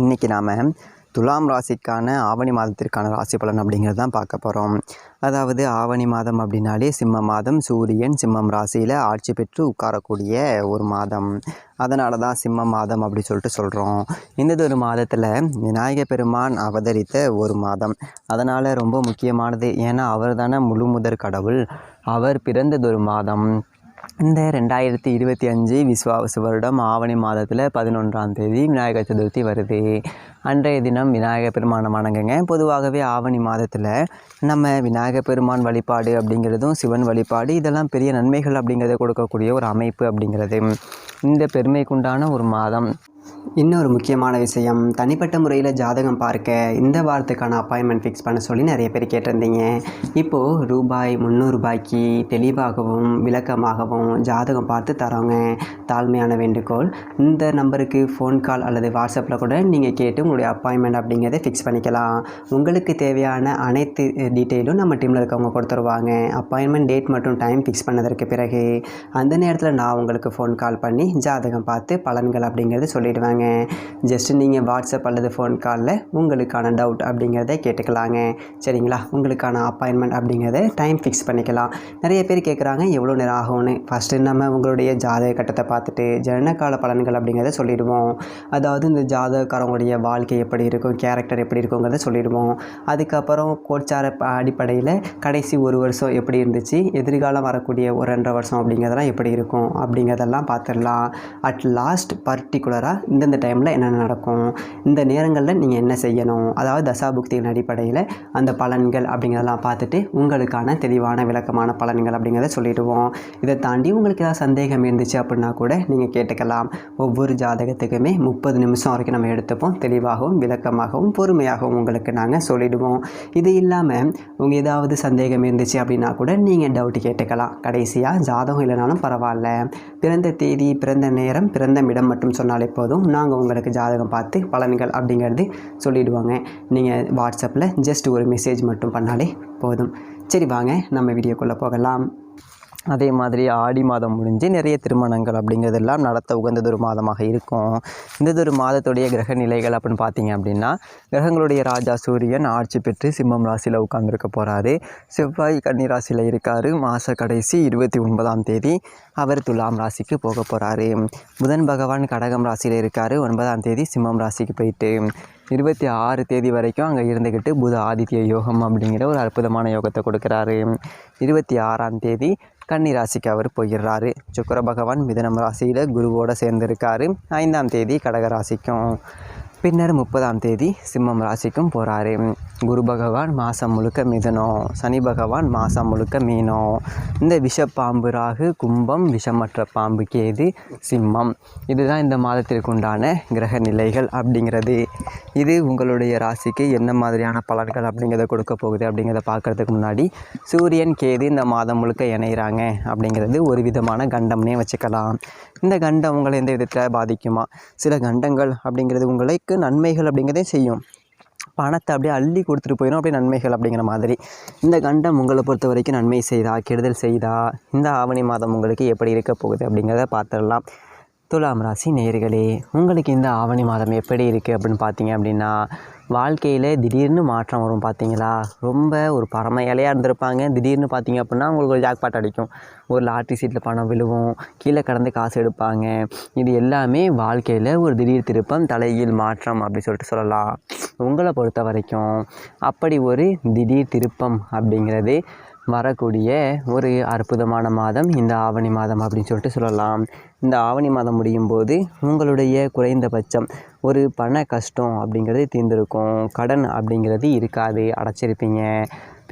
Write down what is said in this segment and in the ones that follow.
இன்றைக்கி நாம் துலாம் ராசிக்கான ஆவணி மாதத்திற்கான ராசி பலன் அப்படிங்கிறது தான் பார்க்க போகிறோம் அதாவது ஆவணி மாதம் அப்படின்னாலே சிம்ம மாதம் சூரியன் சிம்மம் ராசியில் ஆட்சி பெற்று உட்காரக்கூடிய ஒரு மாதம். அதனால தான் சிம்ம மாதம் அப்படி சொல்லிட்டு சொல்கிறோம் இந்த ஒரு மாதத்தில் விநாயக பெருமான் அவதரித்த ஒரு மாதம். அதனால் ரொம்ப முக்கியமானது. ஏன்னா அவர் தானே முழு முதற் கடவுள். அவர் பிறந்ததொரு மாதம். இந்த ரெண்டாயிரத்தி இருபத்தி அஞ்சு விஸ்வாவசு வருடம் ஆவணி மாதத்தில் பதினொன்றாம் தேதி விநாயகர் சதுர்த்தி வருது. அன்றைய தினம் விநாயகர் பெருமானை வணங்குங்க. பொதுவாகவே ஆவணி மாதத்தில் நம்ம விநாயகர் பெருமான் வழிபாடு அப்படிங்கிறதும் சிவன் வழிபாடு இதெல்லாம் பெரிய நன்மைகள் அப்படிங்கிறத கொடுக்கக்கூடிய ஒரு அமைப்பு அப்படிங்கிறது. இந்த பெருமைக்குண்டான ஒரு மாதம். இன்னொரு முக்கியமான விஷயம் தனிப்பட்ட முறையில் ஜாதகம் பார்க்க இந்த வாரத்துக்கான அப்பாயின்மெண்ட் ஃபிக்ஸ் பண்ண சொல்லி நிறைய பேர் கேட்டிருந்தீங்க. இப்போது ரூபாய் முந்நூறுபாய்க்கு தெளிவாகவும் விளக்கமாகவும் ஜாதகம் பார்த்து தரோங்க தாழ்மையான வேண்டுகோள் இந்த நம்பருக்கு ஃபோன் கால் அல்லது வாட்ஸ்அப்பில் கூட நீங்கள் கேட்டு உங்களுடைய அப்பாயின்மெண்ட் அப்படிங்கிறத ஃபிக்ஸ் பண்ணிக்கலாம். உங்களுக்கு தேவையான அனைத்து டீட்டெயிலும் நம்ம டீமில் இருக்கவங்க கொடுத்துருவாங்க அப்பாயின்மெண்ட் டேட் மற்றும் டைம் ஃபிக்ஸ் பண்ணதற்கு பிறகு அந்த நேரத்தில் நான் உங்களுக்கு ஃபோன் கால் பண்ணி ஜாதகம் பார்த்து பலன்கள் அப்படிங்கிறது சொல்லிடுவேங்க ஜஸ்ட் நீங்கள் வாட்ஸ்அப் அல்லது ஃபோன் காலில் உங்களுக்கான டவுட் அப்படிங்கிறத கேட்டுக்கலாங்க. சரிங்களா? உங்களுக்கான அப்பாயின்மெண்ட் அப்படிங்கிறத டைம் ஃபிக்ஸ் பண்ணிக்கலாம். நிறைய பேர் கேட்குறாங்க எவ்வளோ நேரம் ஆகும்னு? ஃபஸ்ட்டு நம்ம உங்களுடைய ஜாதக கட்டத்தை பார்த்துட்டு ஜனனகால பலன்கள் அப்படிங்கிறத சொல்லிடுவோம். அதாவது இந்த ஜாதகக்காரங்களுடைய வாழ்க்கை எப்படி இருக்கும் கேரக்டர் எப்படி இருக்குங்கிறத சொல்லிடுவோம். அதுக்கப்புறம் கோச்சார அடிப்படையில் கடைசி ஒரு வருஷம் எப்படி இருந்துச்சு எதிர்காலம் வரக்கூடிய ஒரு ரெண்டரை வருஷம் அப்படிங்கிறதெல்லாம் எப்படி இருக்கும் அப்படிங்கிறதெல்லாம் பார்த்துடலாம். அட் லாஸ்ட் பர்டிகுலராக இந்தந்த டைமில் என்னென்ன நடக்கும் இந்த நேரங்களில் நீங்கள் என்ன செய்யணும் அதாவது தசாபுக்தியின் அடிப்படையில் அந்த பலன்கள் அப்படிங்கிறதெல்லாம் பார்த்துட்டு உங்களுக்கான தெளிவான விளக்கமான பலன்கள் அப்படிங்கிறத சொல்லிடுவோம். இதை தாண்டி உங்களுக்கு ஏதாவது சந்தேகம் இருந்துச்சு அப்படின்னா கூட நீங்கள் கேட்டுக்கலாம். ஒவ்வொரு ஜாதகத்துக்குமே முப்பது நிமிஷம் வரைக்கும் நம்ம எடுத்துப்போம். தெளிவாகவும் விளக்கமாகவும் பொறுமையாகவும் உங்களுக்கு நாங்கள் சொல்லிடுவோம். இது இல்லாமல் உங்கள் ஏதாவது சந்தேகம் இருந்துச்சு அப்படின்னா கூட நீங்கள் டவுட் கேட்டுக்கலாம். கடைசியாக ஜாதகம் இல்லைனாலும் பரவாயில்ல. பிறந்த தேதி பிறந்த நேரம் பிறந்த இடம் மட்டும் சொன்னாலே போதும். நாங்கள் உங்களுக்கு ஜாதகம் பார்த்து பலன்கள் அப்படிங்கிறது சொல்லிவிடுவாங்க நீங்கள் வாட்ஸ்அப்பில் ஜஸ்ட் ஒரு மெசேஜ் மட்டும் பண்ணாலே போதும். சரி வாங்க நம்ம வீடியோக்குள்ளே போகலாம். அதே மாதிரி ஆடி மாதம் முடிஞ்சு நிறைய திருமணங்கள் அப்படிங்கிறதெல்லாம் நடத்த உகந்ததொரு மாதமாக இருக்கும். இந்ததொரு மாதத்துடைய கிரக நிலைகள் அப்படின்னு பார்த்தீங்க அப்படின்னா கிரகங்களுடைய ராஜா சூரியன் ஆட்சி பெற்று சிம்மம் ராசியில் உட்கார்ந்துருக்க போகிறாரு செவ்வாய் கன்னி ராசியில் இருக்கார். மாத கடைசி இருபத்தி ஒன்பதாம் தேதி அவர் துலாம் ராசிக்கு போக போகிறாரு புதன் பகவான் கடகம் ராசியில் இருக்கார். ஒன்பதாம் தேதி சிம்மம் ராசிக்கு போயிட்டு இருபத்தி ஆறு தேதி வரைக்கும் அங்கே இருந்துக்கிட்டு புத ஆதித்ய யோகம் அப்படிங்கிற ஒரு அற்புதமான யோகத்தை கொடுக்குறாரு. இருபத்தி ஆறாம் தேதி கன்னி ராசிக்கு அவர் போயிடுறாரு. சுக்கர பகவான் மிதனம் ராசியில் குருவோடு சேர்ந்திருக்காரு. ஐந்தாம் தேதி கடக ராசிக்கும் பின்னர் முப்பதாம் தேதி சிம்மம் ராசிக்கும் போகிறாரு குரு பகவான் மாதம் முழுக்க மிதனம் சனி பகவான் மாதம் முழுக்க மீனம் இந்த விஷப்பாம்பு ராகு கும்பம் விஷமற்ற பாம்பு கேது சிம்மம். இதுதான் இந்த மாதத்திற்கு உண்டான கிரக நிலைகள் அப்படிங்கிறது. இது உங்களுடைய ராசிக்கு என்ன மாதிரியான பலன்கள் அப்படிங்கிறத கொடுக்க போகுது அப்படிங்கிறத பார்க்கறதுக்கு முன்னாடி சூரியன் கேது இந்த மாதம் முழுக்க இணையிறாங்க அப்படிங்கிறது ஒரு விதமான கண்டம்னே வச்சுக்கலாம். இந்த கண்டம் உங்களை எந்த விதத்தில் பாதிக்குமா? சில கண்டங்கள் அப்படிங்கிறது உங்களை நமக்கு நன்மைகள் அப்படிங்கிறதே செய்யும். பணத்தை அப்படியே அள்ளி கொடுத்துட்டு போயிடும் அப்படியே நன்மைகள் அப்படிங்கிற மாதிரி. இந்த கண்டம் உங்களை பொறுத்த வரைக்கும் நன்மை செய்தா கெடுதல் செய்தா இந்த ஆவணி மாதம் உங்களுக்கு எப்படி இருக்க போகுது அப்படிங்கிறத பார்த்துடலாம். துலாம் ராசி நேர்களே உங்களுக்கு இந்த ஆவணி மாதம் எப்படி இருக்குது அப்படின்னு பார்த்தீங்க அப்படின்னா வாழ்க்கையில் திடீர்னு மாற்றம் வரும் பார்த்தீங்களா ரொம்ப ஒரு பரம இலையாக இருந்திருப்பாங்க. திடீர்னு பார்த்தீங்க அப்படின்னா உங்களுக்கு ஒரு ஜாக்பாட் அடிக்கும். ஒரு லாட்ரி சீட்டில் பணம் விழுவும். கீழே கடந்து காசு எடுப்பாங்க. இது எல்லாமே வாழ்க்கையில் ஒரு திடீர் திருப்பம் தலைகீழ் மாற்றம் அப்படி சொல்லிட்டு சொல்லலாம். உங்களை பொறுத்த வரைக்கும் அப்படி ஒரு திடீர் திருப்பம் அப்படிங்கிறது வரக்கூடிய ஒரு அற்புதமான மாதம் இந்த ஆவணி மாதம் அப்படின்னு சொல்லிட்டு சொல்லலாம். இந்த ஆவணி மாதம் முடியும் போது உங்களுடைய குறைந்தபட்சம் ஒரு பண கஷ்டம் அப்படிங்கிறது தீர்ந்திருக்கும். கடன் அப்படிங்கிறது இருக்காது அடைச்சிருப்பீங்க.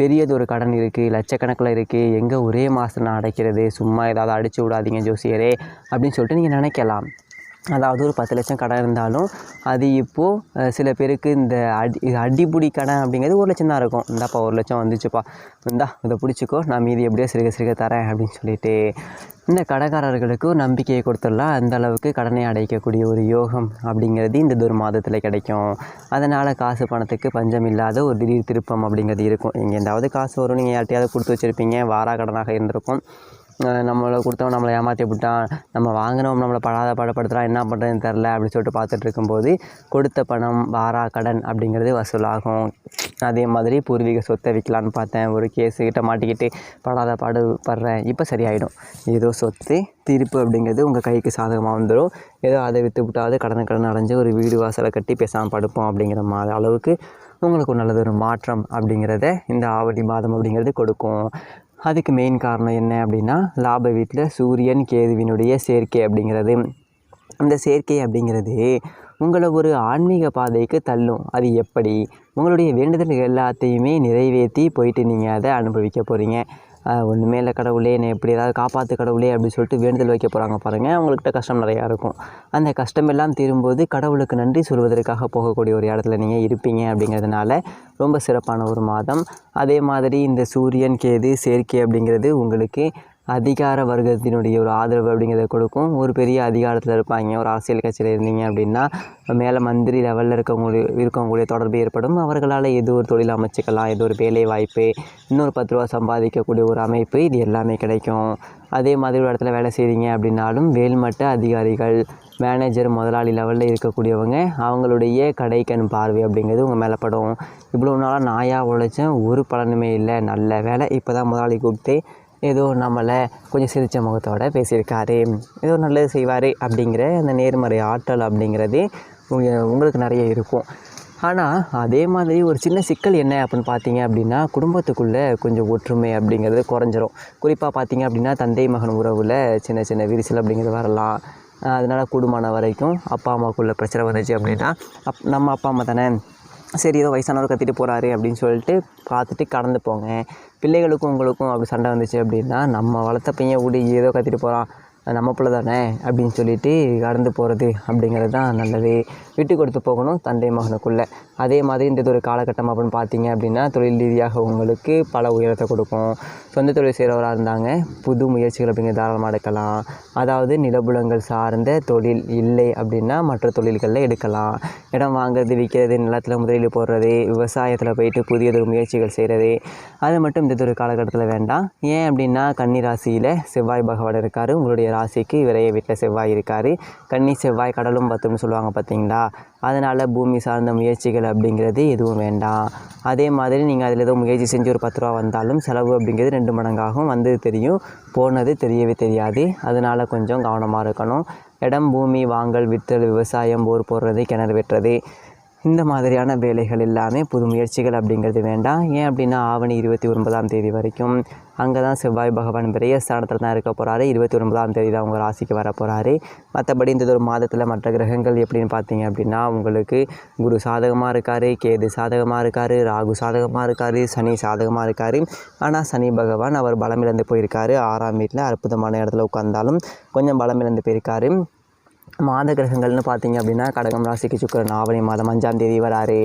பெரியது ஒரு கடன் இருக்குது லட்சக்கணக்கில் இருக்குது எங்கே ஒரே மாதம் நான் அடைக்கிறது சும்மா ஏதாவது அடிச்சு விடாதீங்க ஜோசியரே அப்படின்னு சொல்லிட்டு நீங்கள் நினைக்கலாம். அதாவது ஒரு பத்து லட்சம் கடன் இருந்தாலும் அது இப்போது சில பேருக்கு இந்த அடி இது அடிப்புடி கடன் அப்படிங்கிறது ஒரு லட்சம் தான் இருக்கும். இந்தாப்பா ஒரு லட்சம் வந்துச்சுப்பா. இந்தா இதை பிடிச்சிக்கோ. நான் மீதி எப்படியோ சிறுக சிறுக தரேன் அப்படின்னு சொல்லிட்டு இந்த கடைக்காரர்களுக்கு ஒரு நம்பிக்கையை கொடுத்துடலாம். அந்த அளவுக்கு கடனை அடைக்கக்கூடிய ஒரு யோகம் அப்படிங்கிறது இந்த ஒரு மாதத்தில் கிடைக்கும். அதனால் காசு பணத்துக்கு பஞ்சம் இல்லாத ஒரு திடீர் திருப்பம் அப்படிங்கிறது இருக்கும். எங்கேருந்தாவது காசு வரும். நீங்கள் யார்ட்டையாவது கொடுத்து வச்சுருப்பீங்க. வாரா கடனாக இருந்திருக்கும். நம்மளை கொடுத்தவன் நம்மளை ஏமாற்றி விட்டான். நம்ம வாங்கினவன் நம்மளை படாத பாடுபடுத்துகிறான் என்ன பண்ணுறதுன்னு தெரில அப்படின்னு சொல்லிட்டு பார்த்துட்டு இருக்கும்போது கொடுத்த பணம் வாரா கடன் அப்படிங்கிறது வசூலாகும். அதே மாதிரி பூர்வீக சொத்தை விற்கலான்னு பார்த்தேன். ஒரு கேஸு கிட்ட மாட்டிக்கிட்டு படாத பாடு படுறேன் இப்போ சரியாயிடும். ஏதோ சொத்து தீர்ப்பு அப்படிங்கிறது உங்கள் கைக்கு சாதகமாக வந்துடும். ஏதோ அதை விற்று விட்டாவது கடன் கடன் அடைஞ்சு ஒரு வீடு வாசலை கட்டி பேசாமல் படுப்போம் அப்படிங்கிற மாதிரி அளவுக்கு உங்களுக்கு ஒரு நல்லது ஒரு மாற்றம் அப்படிங்கிறத இந்த ஆவடி மாதம் அப்படிங்கிறது கொடுக்கும். அதுக்கு மெயின் காரணம் என்ன அப்படின்னா லாப வீட்டில் சூரியன் கேதுவினுடைய சேர்க்கை அப்படிங்கிறது. அந்த சேர்க்கை அப்படிங்கிறது உங்களை ஒரு ஆன்மீக பாதைக்கு தள்ளும். அது எப்படி? உங்களுடைய வேண்டுதல்கள் எல்லாத்தையுமே நிறைவேற்றி போயிட்டு நீங்கள் அதை அனுபவிக்க போகிறீங்க ஒன்றுமே இல்லை கடவுளே என்னை எப்படி ஏதாவது காப்பாற்று கடவுளே அப்படின்னு சொல்லிட்டு வேண்டுதல் வைக்க போகிறாங்க பாருங்கள் அவங்கள்கிட்ட கஷ்டம் நிறையா இருக்கும். அந்த கஷ்டம் எல்லாம் தீரும்போது கடவுளுக்கு நன்றி சொல்வதற்காக போகக்கூடிய ஒரு இடத்துல நீங்கள் இருப்பீங்க அப்படிங்கிறதுனால ரொம்ப சிறப்பான ஒரு மாதம். அதே மாதிரி இந்த சூரியன் கேது சேர்க்கை அப்படிங்கிறது உங்களுக்கு அதிகார வர்க்கத்தினுடைய ஒரு ஆதரவு அப்படிங்கிறத கொடுக்கும். ஒரு பெரிய அதிகாரத்தில் இருப்பாங்க. ஒரு அரசியல் கட்சியில் இருந்தீங்க அப்படின்னா மேலே மந்திரி லெவலில் இருக்கவங்களுடைய இருக்கவங்களுடைய தொடர்பு ஏற்படும். அவர்களால் ஏதோ ஒரு தொழில் அமைச்சிக்கலாம். ஏதோ ஒரு வேலை வாய்ப்பு இன்னொரு பத்து ரூபா சம்பாதிக்கக்கூடிய ஒரு அமைப்பு இது எல்லாமே கிடைக்கும். அதே மாதிரி ஒரு இடத்துல வேலை செய்கிறீங்க அப்படின்னாலும் வேல்மட்ட அதிகாரிகள் மேனேஜர் முதலாளி லெவலில் இருக்கக்கூடியவங்க அவங்களுடைய கடைக்கண் பார்வை அப்படிங்கிறது உங்கள் மேலே படும். இவ்வளோ நாளாக நாயாக உழைச்சேன். ஒரு பலனுமே இல்லை. நல்ல வேலை. இப்போ தான் முதலாளி கூப்பிட்டு ஏதோ நம்மளை கொஞ்சம் சிரித்த முகத்தோடு பேசியிருக்காரு. ஏதோ நல்லது செய்வார் அப்படிங்கிற அந்த நேர்மறை ஆற்றல் அப்படிங்கிறது உங்களுக்கு நிறைய இருக்கும். ஆனால் அதே மாதிரி ஒரு சின்ன சிக்கல் என்ன அப்படின்னு பார்த்தீங்க அப்படின்னா குடும்பத்துக்குள்ளே கொஞ்சம் ஒற்றுமை அப்படிங்கிறது குறைஞ்சிரும். குறிப்பாக பார்த்தீங்க அப்படின்னா தந்தை மகன் உறவில் சின்ன சின்ன விரிசல் அப்படிங்கிறது வரலாம். அதனால் கூடுமான வரைக்கும் அப்பா அம்மாவுக்குள்ள பிரச்சனை வந்துச்சு அப்படின்னா அப் நம்ம அப்பா அம்மா தானே சரி ஏதோ வயசானவர் கத்திட்டு போகிறாரு அப்படின்னு சொல்லிட்டு பார்த்துட்டு கடந்து போங்க. பிள்ளைகளுக்கும் உங்களுக்கும் அப்படி சண்டை வந்துச்சு அப்படின்னா நம்ம வளர்த்த பையன் விடு ஏதோ கத்திட்டு போகிறான் நம்ம பிள்ளை தானே அப்படின்னு சொல்லிட்டு கடந்து போகிறது அப்படிங்கிறது தான் நல்லது. விட்டு கொடுத்து போகணும் தந்தை மகனுக்குள்ளே. அதே மாதிரி இந்த ஒரு காலகட்டம் அப்படின்னு பார்த்தீங்க அப்படின்னா தொழில் ரீதியாக உங்களுக்கு பல உயரத்தை கொடுக்கும். சொந்த தொழில் செய்கிறவராக இருந்தாங்க புது முயற்சிகள் அப்படிங்கிற தாராளமாக எடுக்கலாம். அதாவது நிலபுலங்கள் சார்ந்த தொழில் இல்லை அப்படின்னா மற்ற தொழில்களில் எடுக்கலாம். இடம் வாங்குறது விற்கிறது நிலத்தில் முதலீடு போடுறது விவசாயத்தில் போயிட்டு புதியதொரு முயற்சிகள் செய்கிறது அது மட்டும் இந்த ஒரு காலகட்டத்தில் வேண்டாம். ஏன் அப்படின்னா கன்னிராசியில் செவ்வாய் பகவான் இருக்கார். உங்களுடைய ராசிக்கு இவரைய வீட்டில் செவ்வாய் இருக்கார். கன்னி செவ்வாய் கடலும் பத்தும்னு சொல்லுவாங்க பார்த்தீங்களா? அதனால் பூமி சார்ந்த முயற்சிகள் அப்படிங்கிறது எதுவும் வேண்டாம். அதே மாதிரி நீங்கள் அதில் ஏதோ முயற்சி செஞ்சு ஒரு பத்து ரூபா வந்தாலும் செலவு அப்படிங்கிறது ரெண்டு மடங்காகும். வந்தது தெரியும் போனது தெரியவே தெரியாது. அதனால் கொஞ்சம் கவனமாக இருக்கணும். இடம் பூமி வாங்கல் விற்றல் விவசாயம் போர் போடுறது கிணறு வெட்டுறது. இந்த மாதிரியான வேலைகள் எல்லாமே புது முயற்சிகள் அப்படிங்கிறது வேண்டாம். ஏன் அப்படின்னா ஆவணி இருபத்தி ஒன்பதாம் தேதி வரைக்கும் அங்கே தான் செவ்வாய் பகவான் பெரிய ஸ்தானத்தில் தான் இருக்க போகிறாரு இருபத்தி ஒன்பதாம் தேதி தான் உங்கள் ராசிக்கு வர போகிறாரு மற்றபடி இந்த ஒரு மாதத்தில் மற்ற கிரகங்கள் எப்படின்னு பார்த்தீங்க அப்படின்னா உங்களுக்கு குரு சாதகமாக இருக்கார் கேது சாதகமாக இருக்கார் ராகு சாதகமாக இருக்கார் சனி சாதகமாக இருக்கார். ஆனால் சனி பகவான் அவர் பலமிழந்து போயிருக்காரு. ஆறாம் வீட்டில் அற்புதமான இடத்துல உட்கார்ந்தாலும் கொஞ்சம் பலமிழந்து போயிருக்காரு. மாத கிரகங்கள்னு பார்த்தீங்க அப்படின்னா கடகம் ராசிக்கு சுக்கரன் ஆவணி மாதம் அஞ்சாம் தேதி வராரு.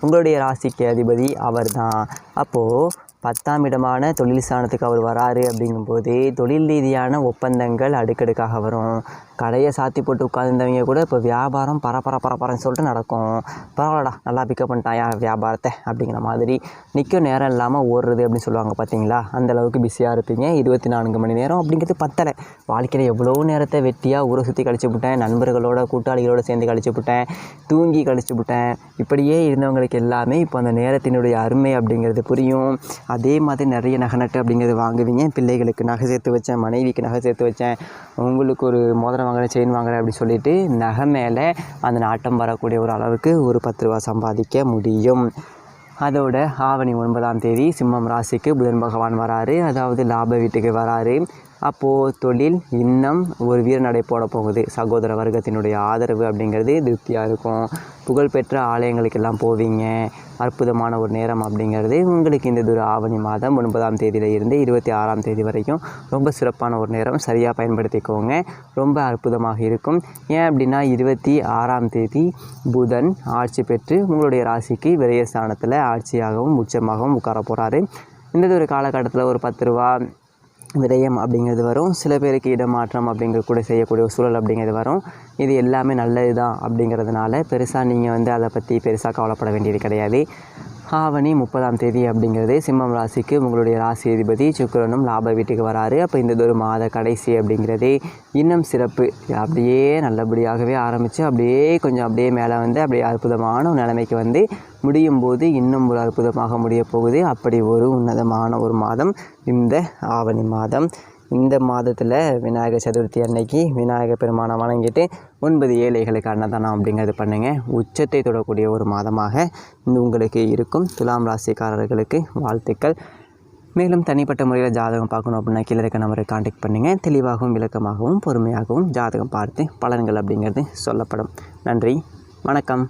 உங்களுடைய ராசிக்கு அதிபதி அவர் தான் அப்போது பத்தாம் இடமான தொழில் ஸ்தானத்துக்கு அவர் வராரு அப்படிங்கும்போது தொழில் ரீதியான ஒப்பந்தங்கள் அடுக்கடுக்காக வரும். கடையை சாத்தி போட்டு உட்காந்துருந்தவங்க கூட இப்போ வியாபாரம் பரபர பரப்பரன்னு சொல்லிட்டு நடக்கும். பரவாயில்லடா நல்லா பிக்கப் பண்ணிட்டாயா வியாபாரத்தை அப்படிங்கிற மாதிரி. நிற்கும் நேரம் இல்லாமல் ஓடுறது அப்படின்னு சொல்லுவாங்க பார்த்தீங்களா அந்த அளவுக்கு பிஸியாக இருப்பீங்க. இருபத்தி நான்கு மணி நேரம் அப்படிங்கிறது பத்தலை. வாழ்க்கையில் எவ்வளோ நேரத்தை வெட்டியாக ஊரை சுற்றி கழிச்சு விட்டேன். நண்பர்களோட கூட்டாளிகளோடு சேர்ந்து கழிச்சு விட்டேன். தூங்கி கழிச்சு விட்டேன். இப்படியே இருந்தவங்களுக்கு எல்லாமே இப்போ அந்த நேரத்தினுடைய அருமை அப்படிங்கிறது புரியும். அதே மாதிரி நிறைய நகை நட்டு அப்படிங்கிறது வாங்குவீங்க. பிள்ளைகளுக்கு நகை சேர்த்து வச்சேன் மனைவிக்கு நகை சேர்த்து வச்சேன். உங்களுக்கு ஒரு மோதிரம் வாங்குறேன் செயின் வாங்குறேன் அப்படின்னு சொல்லிட்டு நகை மேலே அந்த நாட்டம் வரக்கூடிய ஒரு அளவுக்கு ஒரு பத்து ரூபா சம்பாதிக்க முடியும். அதோட ஆவணி ஒன்பதாம் தேதி சிம்மம் ராசிக்கு புதன் பகவான் வராரு. அதாவது லாப வீட்டுக்கு வராரு. அப்போது தொழில் இன்னும் ஒரு வீரநடை போட போகுது. சகோதர வர்க்கத்தினுடைய ஆதரவு அப்படிங்கிறது திருப்தியாக இருக்கும். புகழ்பெற்ற ஆலயங்களுக்கெல்லாம் போவீங்க. அற்புதமான ஒரு நேரம் அப்படிங்கிறது உங்களுக்கு இந்த தூர ஆவணி மாதம் ஒன்பதாம் தேதியில இருந்து இருபத்தி ஆறாம் தேதி வரைக்கும் ரொம்ப சிறப்பான ஒரு நேரம். சரியாக பயன்படுத்திக்கோங்க. ரொம்ப அற்புதமாக இருக்கும். ஏன் அப்படின்னா இருபத்தி ஆறாம் தேதி புதன் ஆட்சி பெற்று உங்களுடைய ராசிக்கு விரயஸ்தானத்தில் ஆட்சியாகவும் உச்சமாகவும் உட்கார போகிறாரு இந்த ஒரு காலகட்டத்தில் ஒரு பத்து ரூபா விரயம் அப்படிங்கிறது வரும். சில பேருக்கு இடமாற்றம் அப்படிங்கிறது கூட செய்யக்கூடிய சூழல் அப்படிங்கிறது வரும். இது எல்லாமே நல்லது தான் அப்படிங்கிறதுனால பெருசாக நீங்கள் வந்து அதை பற்றி பெருசாக கவலைப்பட வேண்டியது கிடையாது. ஆவணி முப்பதாம் தேதி அப்படிங்கிறது சிம்மம் ராசிக்கு உங்களுடைய ராசி அதிபதி சுக்கரனும் லாப வீட்டுக்கு வராரு. அப்போ இந்த ஒரு மாத கடைசி அப்படிங்கிறதே இன்னும் சிறப்பு. அப்படியே நல்லபடியாகவே ஆரம்பித்து அப்படியே கொஞ்சம் அப்படியே மேலே வந்து அப்படியே அற்புதமான ஒரு நிலைமைக்கு வந்து முடியும் போது இன்னும் ஒரு அற்புதமாக முடிய போகுது. அப்படி ஒரு உன்னதமான ஒரு மாதம் இந்த ஆவணி மாதம். இந்த மாதத்தில் விநாயகர் சதுர்த்தி அன்னைக்கு விநாயகர் பெருமானை வணங்கிட்டு ஒன்பது ஏழைகளுக்கு அன்னதானம் அப்படிங்கிறது பண்ணுங்கள் உச்சத்தை தொடக்கூடிய ஒரு மாதமாக இந்த உங்களுக்கு இருக்கும். துலாம் ராசிக்காரர்களுக்கு வாழ்த்துக்கள். மேலும் தனிப்பட்ட முறையில் ஜாதகம் பார்க்கணும் அப்படின்னா கீழே இருக்க நம்பரை காண்டாக்ட் பண்ணுங்கள் தெளிவாகவும் விளக்கமாகவும் பொறுமையாகவும் ஜாதகம் பார்த்து பலன்கள் அப்படிங்கிறது சொல்லப்படும். நன்றி. வணக்கம்.